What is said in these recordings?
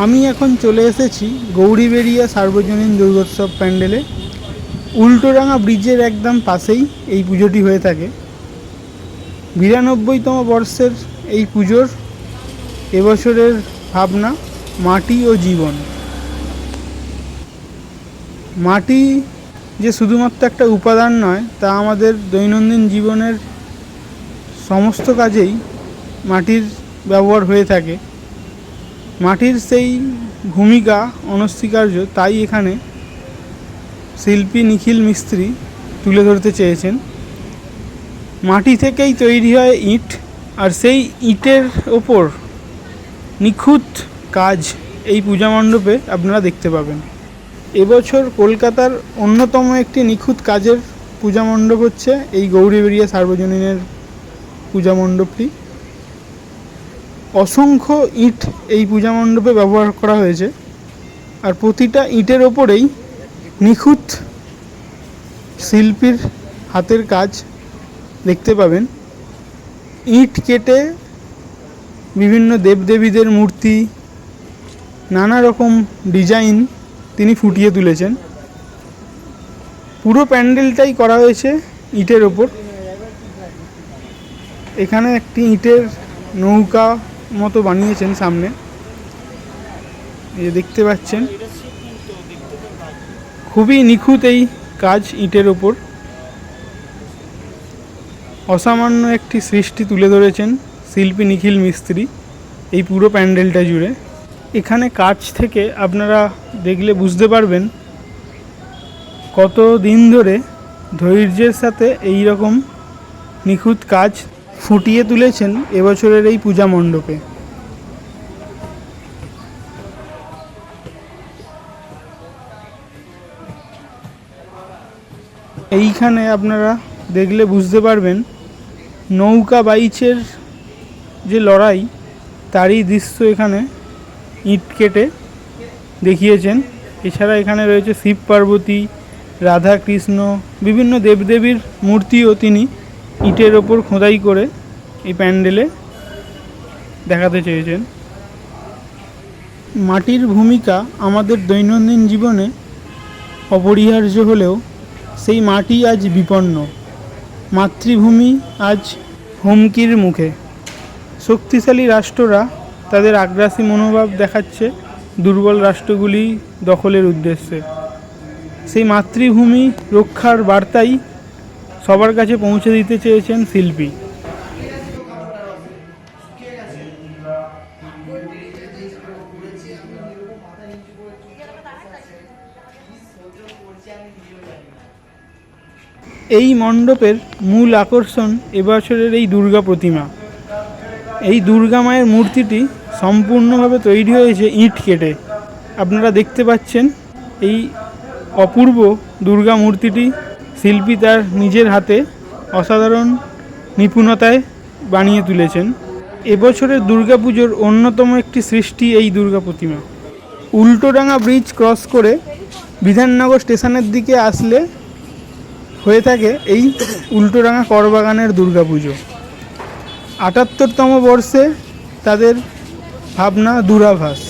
আমি এখন চলে এসেছি গৌরীবেড়িয়া সার্বজনীন দুর্গোৎসব প্যান্ডেলে। উল্টোডাঙা ব্রিজের একদম পাশেই এই পুজোটি হয়ে থাকে। বিরানব্বইতম বর্ষের এই পুজোর এবছরের ভাবনা মাটি ও জীবন। মাটি যে শুধুমাত্র একটা উপাদান নয়, তা আমাদের দৈনন্দিন জীবনের সমস্ত কাজেই মাটির ব্যবহার হয়ে থাকে। মাটির সেই ভূমিকা অনস্বীকার্য, তাই এখানে শিল্পী নিখিল মিস্ত্রি তুলে ধরতে চেয়েছেন। মাটি থেকেই তৈরি হয় ইট, আর সেই ইটের ওপর নিখুঁত কাজ এই পূজা মণ্ডপে আপনারা দেখতে পাবেন। এবছর কলকাতার অন্যতম একটি নিখুঁত কাজের পূজা মণ্ডপ হচ্ছে এই গৌরীবেড়িয়া সার্বজনীনের পূজা মণ্ডপটি। অসংখ্য ইট এই পূজা মণ্ডপে ব্যবহার করা হয়েছে। আর প্রতিটা ইটের ওপরেই নিখুঁত শিল্পীর হাতের কাজ দেখতে পাবেন। ইট কেটে বিভিন্ন দেবদেবীদের মূর্তি, নানা রকম ডিজাইন তিনি ফুটিয়ে তুলেছেন। পুরো প্যান্ডেলটাই করা হয়েছে ইটের ওপর। এখানে একটি ইটের নৌকা মতো বানিয়েছেন সামনে। এই দেখতে পাচ্ছেন, খুবই নিখুঁত এই কাজ ইটের ওপর। অসামান্য একটি সৃষ্টি তুলে ধরেছেন শিল্পী নিখিল মিস্ত্রি এই পুরো প্যান্ডেলটা জুড়ে। এখানে কাজ থেকে আপনারা দেখলে বুঝতে পারবেন কত দিন ধরে ধৈর্যের সাথে এই রকম নিখুঁত কাজ ফুটিয়ে তুলেছেন এবছরের এই পূজা মণ্ডপে। এইখানে আপনারা দেখলে বুঝতে পারবেন, নৌকা বাইচের যে লড়াই, তারই দৃশ্য এখানে ইট কেটে দেখিয়েছেন। এছাড়া এখানে রয়েছে শিব পার্বতী রাধা কৃষ্ণ বিভিন্ন দেবদেবীর মূর্তিও তিনি ইটের ওপর খোদাই করে এই প্যান্ডেলে দেখাতে চেয়েছেন। মাটির ভূমিকা আমাদের দৈনন্দিন জীবনে অপরিহার্য হলেও সেই মাটি আজ বিপন্ন। মাতৃভূমি আজ হুমকির মুখে। শক্তিশালী রাষ্ট্ররা তাদের আগ্রাসী মনোভাব দেখাচ্ছে দুর্বল রাষ্ট্রগুলি দখলের উদ্দেশ্যে। সেই মাতৃভূমি রক্ষার বার্তাই সবার কাছে পৌঁছে দিতে চেয়েছেন শিল্পী। এই মণ্ডপের মূল আকর্ষণ এবছরের এই দুর্গা প্রতিমা। এই দুর্গা মায়ের মূর্তিটি সম্পূর্ণভাবে তৈরি হয়েছে ইট কেটে। আপনারা দেখতে পাচ্ছেন এই অপূর্ব দুর্গা মূর্তিটি শিল্পী তার নিজের হাতে অসাধারণ নিপুণতায় বানিয়ে তুলেছেন। এবছরের দুর্গাপুজোর অন্যতম একটি সৃষ্টি এই দুর্গা প্রতিমা। উল্টোডাঙা ব্রিজ ক্রস করে বিধাননগর স্টেশনের দিকে আসলে হয়ে থাকে এই উল্টোডাঙা করবাগানের দুর্গাপুজো। আটাত্তরতম বর্ষে তাদের ভাবনা দূরাভাস।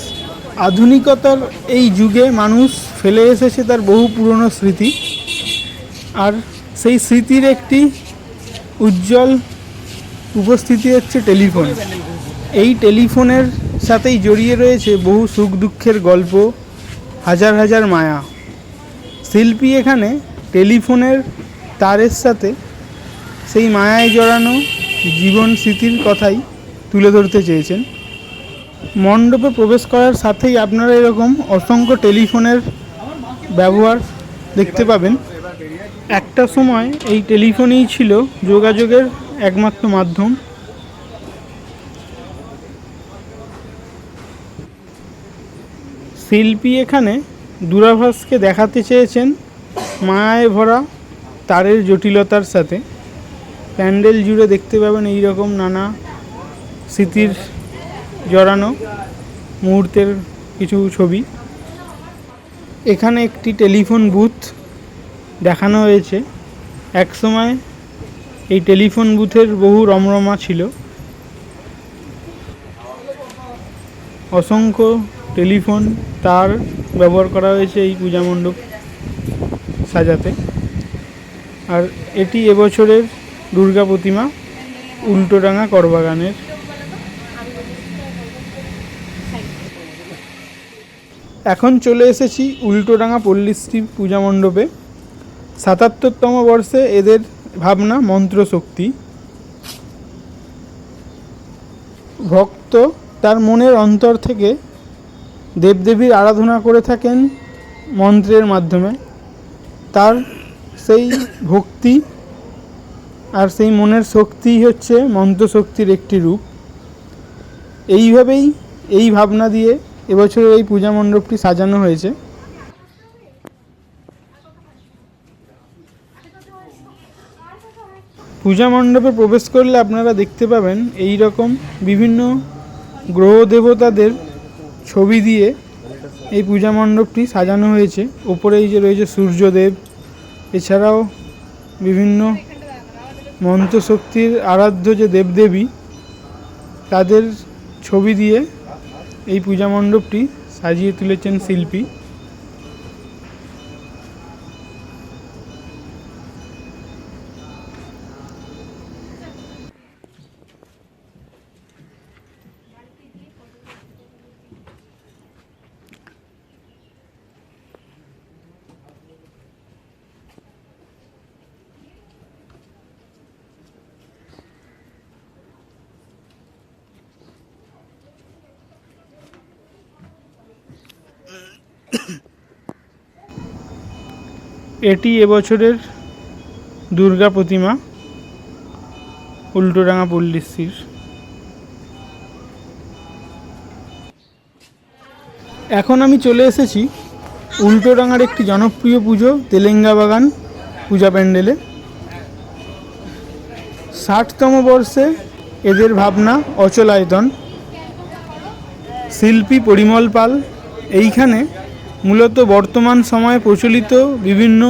আধুনিকতার এই যুগে মানুষ ফেলে এসেছে তার বহু পুরনো স্মৃতি। আর সেই স্মৃতির একটি উজ্জ্বল উপস্থিতি হচ্ছে টেলিফোন। এই টেলিফোনের সাথেই জড়িয়ে রয়েছে বহু সুখ দুঃখের গল্প, হাজার হাজার মায়া। শিল্পী এখানে টেলিফোনের তারের সাথে সেই মায়ায় জড়ানো জীবন স্মৃতির কথাই তুলে ধরতে চেয়েছেন। মণ্ডপে প্রবেশ করার সাথেই আপনারা এরকম অসংখ্য টেলিফোনের ব্যবহার দেখতে পাবেন। একটা সময় এই টেলিফোনই ছিল যোগাযোগের একমাত্র মাধ্যম। শিল্পী এখানে দূরাভাসকে দেখাতে চেয়েছেন মায়ায় ভরা তারের জটিলতার সাথে। প্যান্ডেল জুড়ে দেখতে পাবেন এই রকম নানা স্মৃতির জড়ানো মুহূর্তের কিছু ছবি। এখানে একটি টেলিফোন বুথ দেখানো হয়েছে। এক সময় এই টেলিফোন বুথের বহু রমরমা ছিল। অসংখ্য টেলিফোন তার ব্যবহার করা হয়েছে এই পূজা মণ্ডপ সাজাতে। আর এটি এবছরের দুর্গা প্রতিমা উল্টোডাঙা করবাগানের। এখন চলে এসেছি উল্টোডাঙা পল্লীশ্রী পূজা মণ্ডপে। সাতাত্তরতম বর্ষে এদের ভাবনা মন্ত্রশক্তি। ভক্ত তার মনের অন্তর থেকে দেবদেবীর আরাধনা করে থাকেন মন্ত্রের মাধ্যমে। তার সেই ভক্তি আর সেই মনের শক্তিই হচ্ছে মন্ত্রশক্তির একটি রূপ। এইভাবেই এই ভাবনা দিয়ে এবছরের এই পূজা মণ্ডপটি সাজানো হয়েছে। পূজা মণ্ডপে প্রবেশ করলে আপনারা দেখতে পাবেন এই রকম বিভিন্ন গ্রহ দেবতাদের ছবি দিয়ে এই পূজা মণ্ডপটি সাজানো হয়েছে। ওপরে এই যে রয়েছে সূর্যদেব, এছাড়াও বিভিন্ন মন্ত্রশক্তির আরাধ্য যে দেবদেবী, তাদের ছবি দিয়ে এই পূজা মণ্ডপটি সাজিয়ে তুলেছেন শিল্পী। এটি এবছরের দুর্গা প্রতিমা উল্টোডাঙা পল্লীশ্রীর। এখন আমি চলে এসেছি উল্টোডাঙার একটি জনপ্রিয় পুজো, তেলেঙ্গা বাগান পূজা প্যান্ডেলে। ষাটতম বর্ষে এদের ভাবনা অচলায়তন। শিল্পী পরিমল পাল, এইখানে মূলত বর্তমান সময়ে প্রচলিত বিভিন্ন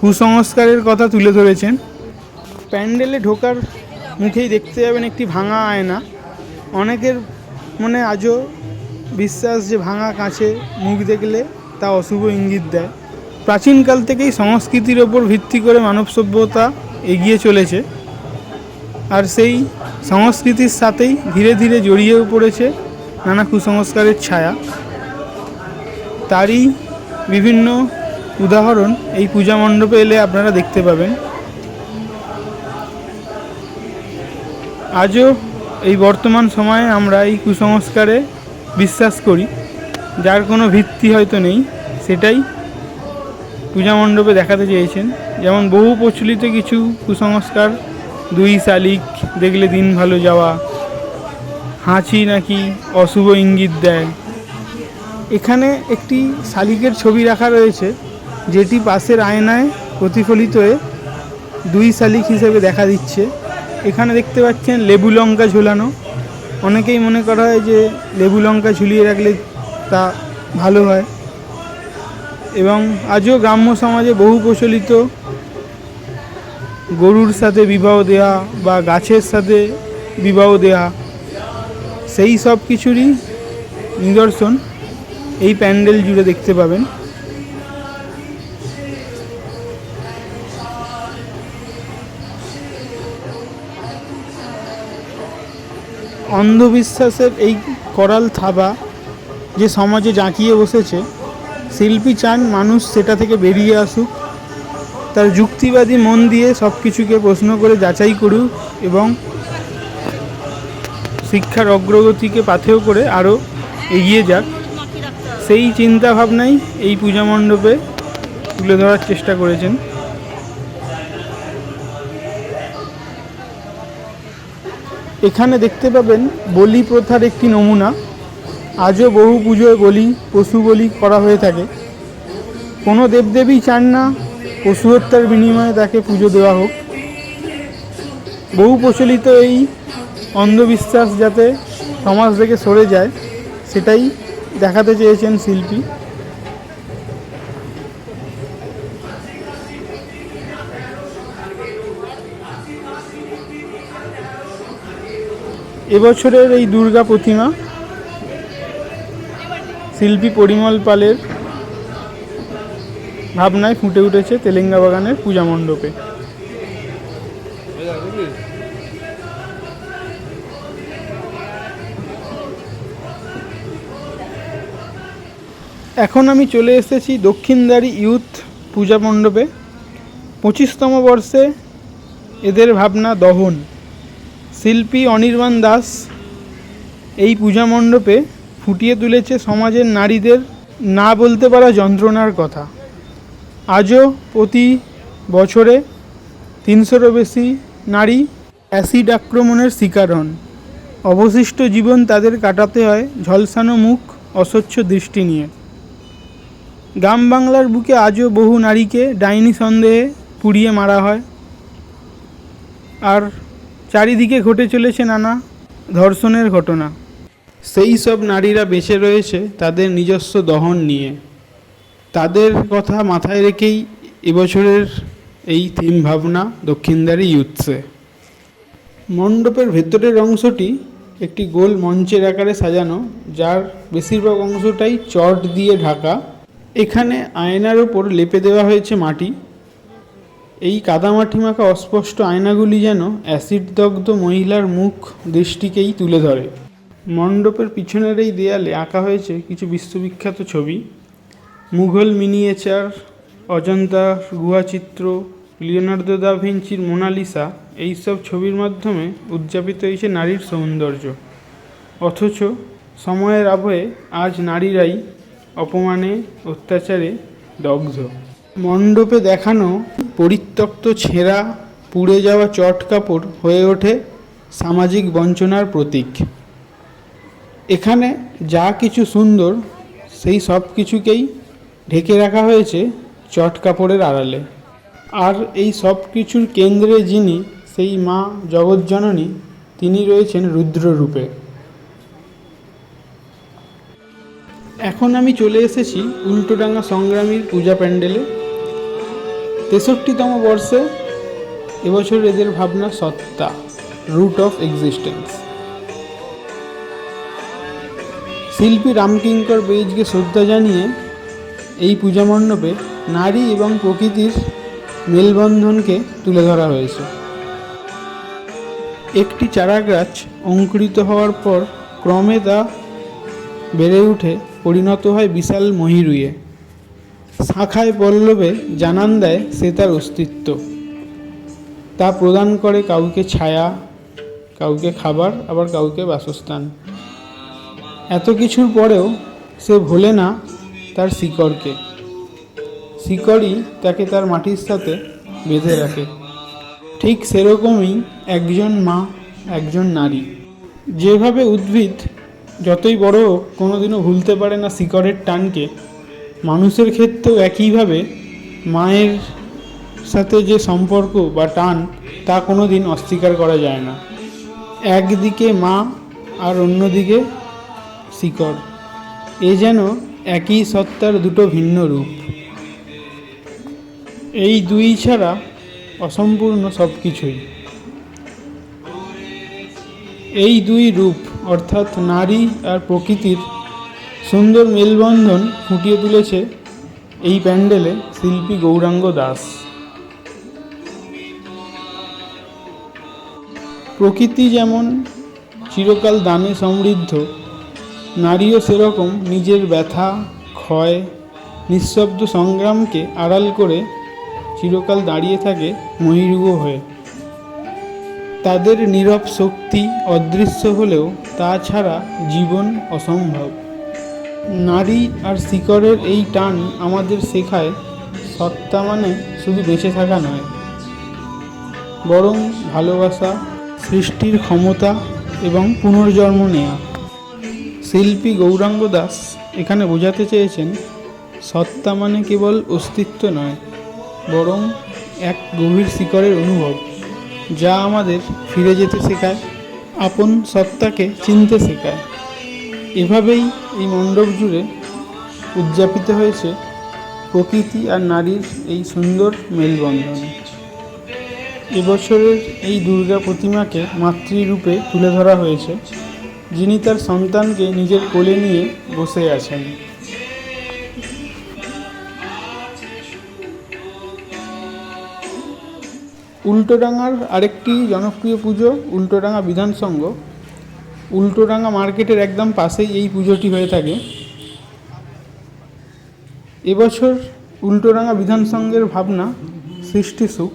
কুসংস্কারের কথা তুলে ধরেছেন। প্যান্ডেলে ঢোকার মুখেই দেখতে যাবেন একটি ভাঙা আয়না। অনেকের মনে আজও বিশ্বাস যে ভাঙা কাছে মুখ দেখলে তা অশুভ ইঙ্গিত দেয়। প্রাচীনকাল থেকেই সংস্কৃতির ওপর ভিত্তি করে মানব সভ্যতা এগিয়ে চলেছে। আর সেই সংস্কৃতির সাথেই ধীরে ধীরে জড়িয়েও পড়েছে নানা কুসংস্কারের ছায়া। তারই বিভিন্ন উদাহরণ এই পূজা মণ্ডপে এলে আপনারা দেখতে পাবেন। আজও এই বর্তমান সময়ে আমরা এই কুসংস্কারে বিশ্বাস করি, যার কোনো ভিত্তি হয়তো নেই, সেটাই পূজা মণ্ডপে দেখাতে চেয়েছেন। যেমন বহু প্রচলিত কিছু কুসংস্কার, দুই শালিক দেখলে দিন ভালো যাওয়া, হাঁচি নাকি অশুভ ইঙ্গিত দেয়। এখানে একটি শালিকের ছবি রাখা রয়েছে, যেটি পাশের আয়নায় প্রতিফলিত হয়ে দুই শালিক হিসেবে দেখা দিচ্ছে। এখানে দেখতে পাচ্ছেন লেবু লঙ্কা ঝোলানো। অনেকেই মনে করা হয় যে লেবু লঙ্কা ঝুলিয়ে রাখলে তা ভালো হয়। এবং আজও গ্রাম্য সমাজে বহু প্রচলিত গরুর সাথে বিবাহ দেওয়া বা গাছের সাথে বিবাহ দেওয়া সেই সব কিছুরই নিদর্শন। এই প্যান্ডেল জুড়ে দেখতে পাবেন। অন্ধবিশ্বাসের এই করাল থাবা যে সমাজে জাঁকিয়ে বসেছে, শিল্পী চান মানুষ সেটা থেকে বেরিয়ে আসুক, তার যুক্তিবাদী মন দিয়ে সব কিছুকে প্রশ্ন করে যাচাই করুক এবং শিক্ষার অগ্রগতিকে পাথেয় করে আরও এগিয়ে যাক। সেই চিন্তা ভাবনাই এই পূজা মণ্ডপে তুলে ধরার চেষ্টা করেছেন। এখানে দেখতে পাবেন বলি প্রথার একটি নমুনা। আজও বহু পুজোয় বলি, পশু বলি করা হয়ে থাকে। কোনো দেবদেবী চান না পশু হত্যার বিনিময়ে তাকে পুজো দেওয়া হোক। বহু প্রচলিত এই অন্ধবিশ্বাস যাতে সমাজ থেকে সরে যায়, সেটাই দেখাতে চেয়েছেন শিল্পী। এবছরের এই দুর্গা প্রতিমা শিল্পী পরিমল পালের ভাবনায় ফুটে উঠেছে তেলেঙ্গা বাগানের পূজা মণ্ডপে। এখন আমি চলে এসেছি দক্ষিণদারি ইউথ পূজা মণ্ডপে। পঁচিশতম বর্ষে এদের ভাবনা দহন। শিল্পী অনির্বাণ দাস এই পূজা মণ্ডপে ফুটিয়ে তুলেছে সমাজের নারীদের না বলতে পারা যন্ত্রণার কথা। আজও প্রতি বছরে তিনশোরও বেশি নারী অ্যাসিড আক্রমণের শিকার হন। অবশিষ্ট জীবন তাদের কাটাতে হয় ঝলসানো মুখ, অস্বচ্ছ দৃষ্টি নিয়ে। গ্রাম বাংলার বুকে আজও বহু নারীকে ডাইনি সন্দেহে পুড়িয়ে মারা হয়। আর চারিদিকে ঘটে চলেছে নানা ধর্ষণের ঘটনা। সেই সব নারীরা বেঁচে রয়েছে তাদের নিজস্ব দহন নিয়ে। তাদের কথা মাথায় রেখেই এবছরের এই থিম ভাবনা দক্ষিণদারি ইউথসে। মণ্ডপের ভেতরের অংশটি একটি গোল মঞ্চের আকারে সাজানো, যার বেশিরভাগ অংশটাই চট দিয়ে ঢাকা। এখানে আয়নার ওপর লেপে দেওয়া হয়েছে মাটি। এই কাদামাটি মাখা অস্পষ্ট আয়নাগুলি যেন অ্যাসিড দগ্ধ মহিলার মুখ দৃষ্টিকেই তুলে ধরে। মণ্ডপের পিছনের এই দেয়ালে আঁকা হয়েছে কিছু বিশ্ববিখ্যাত ছবি। মুঘল মিনিয়েচার, অজন্তা গুহাচিত্র লিওনার্দো দা ভিঞ্চির মোনালিসা, এইসব ছবির মাধ্যমে উদযাপিত হয়েছে নারীর সৌন্দর্য। অথচ সময়ের আবহে আজ নারীরাই অপমানে, অত্যাচারে দগ্ধ। মণ্ডপে দেখানো পরিত্যক্ত ছেঁড়া, পুড়ে যাওয়া চট কাপড় হয়ে ওঠে সামাজিক বঞ্চনার প্রতীক। এখানে যা কিছু সুন্দর, সেই সব কিছুকেই ঢেকে রাখা হয়েছে চট কাপড়ের আড়ালে। আর এই সব কিছুর কেন্দ্রে যিনি, সেই মা জগৎজননী তিনি রয়েছেন রুদ্ররূপে। এখন আমি চলে এসেছি উল্টোডাঙ্গা সংগ্রামীর পূজা প্যান্ডেলে। তেষট্টিতম বর্ষে এবছর এদের ভাবনা সত্তা রুট অফ এক্সিস্টেন্স শিল্পী রামকিঙ্কর বেইজকে শ্রদ্ধা জানিয়ে এই পূজা মণ্ডপে নারী এবং প্রকৃতির মেলবন্ধনকে তুলে ধরা হয়েছে। একটি চারা গাছ অঙ্কুরিত হওয়ার পর ক্রমে তা বেড়ে উঠে পরিণত হয় বিশাল মহিরুয়ে। শাখায় পল্লবে জানান দেয় সে তার অস্তিত্ব। তা প্রদান করে কাউকে ছায়া, কাউকে খাবার, আবার কাউকে বাসস্থান। এত কিছুর পরেও সে ভোলে না তার শিকড়কে। শিকড়ই তাকে তার মাটির সাথে বেঁধে রাখে। ঠিক সেরকমই একজন মা, একজন নারী। যেভাবে উদ্ভিদ যতই বড় কোনোদিনও ভুলতে পারে না শিকড়ের টানকে। মানুষের ক্ষেত্রেও একইভাবে মায়ের সাথে যে সম্পর্ক বা টান, তা কোনো দিন অস্বীকার করা যায় না। একদিকে মা আর অন্যদিকে শিকড়। এ যেন একই সত্তার দুটো ভিন্ন রূপ। এই দুই ছাড়া অসম্পূর্ণ সব কিছুই এই দুই রূপ অর্থাৎ নারী আর প্রকৃতির সুন্দর মেলবন্ধন ফুটিয়ে তুলেছে এই প্যান্ডেলে শিল্পী গৌরাঙ্গ দাস। প্রকৃতি যেমন চিরকাল দানে সমৃদ্ধ, নারীও সেরকম নিজের ব্যথা, ক্ষয়, নিঃশব্দ সংগ্রামকে আড়াল করে চিরকাল দাঁড়িয়ে থাকে মহিরুহ হয়ে তাদের নীরব শক্তি অদৃশ্য হলেও তা ছাড়া জীবন অসম্ভব। নারী আর শিকড়ের এই টান আমাদের শেখায়, সত্তা মানে শুধু বেঁচে থাকা নয়, বরং ভালোবাসা, সৃষ্টির ক্ষমতা এবং পুনর্জন্ম নেওয়া শিল্পী গৌরাঙ্গ দাস এখানে বোঝাতে চেয়েছেন, সত্তা মানে কেবল অস্তিত্ব নয়, বরং এক গভীর শিকড়ের অনুভব। যা আমাদের ফিরে যেতে শেখায়, আপন সত্তাকে চিনতে শেখায়। এভাবেই এই মণ্ডপ জুড়ে উদযাপিত হয়েছে প্রকৃতি আর নারীর এই সুন্দর মেলবন্ধন। এবছরের এই দুর্গা প্রতিমাকে মাতৃরূপে তুলে ধরা হয়েছে, যিনি তার সন্তানকে নিজের কোলে নিয়ে বসে আছেন। উল্টোডাঙার আরেকটি জনপ্রিয় পুজো উল্টোডাঙা বিধান সংঘ উল্টোডাঙা মার্কেটের একদম পাশেই এই পুজোটি হয়ে থাকে। এবছর উল্টোডাঙা বিধান সংঘের ভাবনা সৃষ্টি সুখ।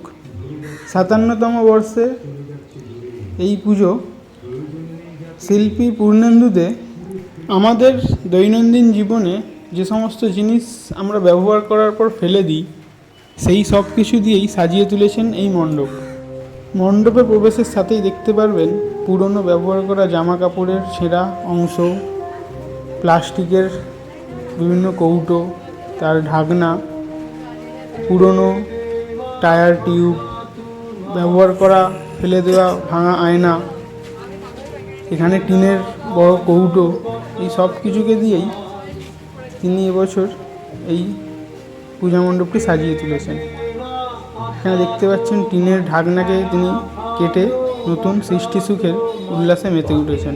সাতান্নতম বর্ষে এই পুজো শিল্পী পূর্ণেন্দুদে আমাদের দৈনন্দিন জীবনে যে সমস্ত জিনিস আমরা ব্যবহার করার পর ফেলে দিই সেই সব কিছু দিয়েই সাজিয়ে তুলেছেন এই মণ্ডপ। মণ্ডপে প্রবেশের সাথেই দেখতে পারবেন পুরনো ব্যবহার করা জামা কাপড়ের ছেঁড়া অংশ, প্লাস্টিকের বিভিন্ন কৌটো, তার ঢাকনা, পুরনো টায়ার টিউব, ব্যবহার করা ফেলে দেওয়া ভাঙা আয়না, এখানে টিনের বড় কৌটো, এই সব কিছুকে দিয়েই তিনি এবছর এই পূজা মণ্ডপটি সাজিয়ে তুলেছেন। এখানে দেখতে পাচ্ছেন টিনের ঢাকনাকে তিনি কেটে নতুন সৃষ্টি সুখের উল্লাসে মেতে উঠেছেন।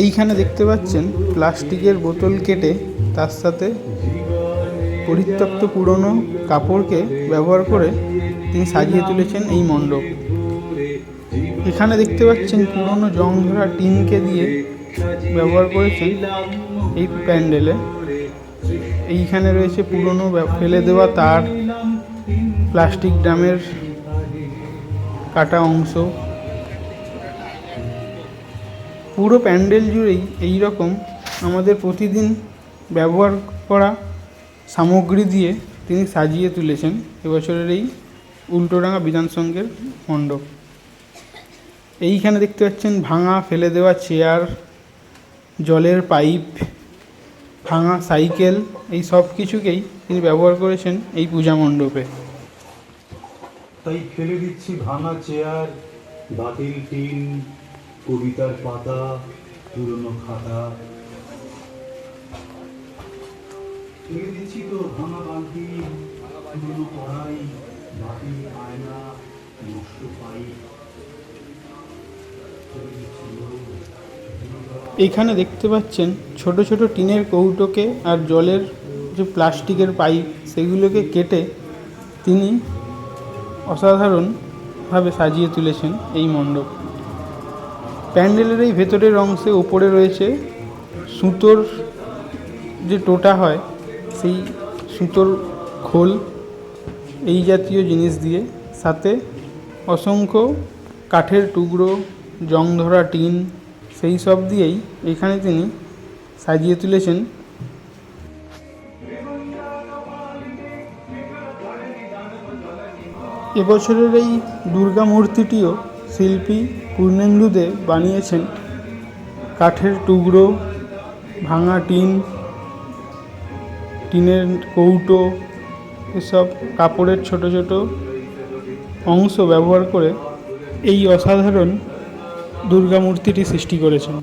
এইখানে দেখতে পাচ্ছেন প্লাস্টিকের বোতল কেটে তার সাথে পরিত্যক্ত পুরনো কাপড়কে ব্যবহার করে তিনি সাজিয়ে তুলেছেন এই মণ্ডপ। এখানে দেখতে পাচ্ছেন পুরনো জং ধরা টিনকে দিয়ে ব্যবহার করেছেন এই প্যান্ডেলে। এইখানে রয়েছে পুরনো ফেলে দেওয়া তার প্লাস্টিক ড্রামের কাটা অংশ। পুরো প্যান্ডেল জুড়েই এই রকম আমাদের প্রতিদিন ব্যবহার করা সামগ্রী দিয়ে তিনি সাজিয়ে তুলেছেন এবছরের এই উল্টোডাঙা বিধানসংঘের মণ্ডপ। এইখানে দেখতে পাচ্ছেন ভাঙা, ফেলে দেওয়া চেয়ার জলের পাইপ ভাঙা সাইকেল, এই সব কিছুকেই তিনি ব্যবহার করেছেন এই পূজা মণ্ডপে। তাই ফেলে দিচ্ছি ভাঙা চেয়ার, বাতিল টিন, কবিতার পাতা, পুরনো খাতা। ফেলে দিচ্ছি তো ভাঙা বালতি, পুরনো কড়াই, বাতিল আয়না, নষ্ট পাইপ। ফেলে দিচ্ছি এখানে দেখতে পাচ্ছেন ছোট ছোট টিনের কৌটোকে আর জলের যে প্লাস্টিকের পাইপ সেগুলোকে কেটে তিনি অসাধারণভাবে সাজিয়ে তুলেছেন এই মণ্ডপ। প্যান্ডেলের এই ভেতরের অংশে উপরে রয়েছে সুতোর যে টোটা হয়, সেই সুতোর খোল, এই জাতীয় জিনিস দিয়ে। সাথে অসংখ্য কাঠের টুকরো জং ধরা টিন সেই সব দিয়েই এখানে তিনি সাজিয়ে তুলেছেন। এবছরের এই দুর্গা মূর্তিটিও শিল্পী পূর্ণেন্দুদে বানিয়েছেন। কাঠের টুকরো, ভাঙা টিন, টিনের কৌটো, এসব কাপড়ের ছোট ছোট অংশ ব্যবহার করে এই অসাধারণ দুর্গা মূর্তিটি সৃষ্টি করেছেন।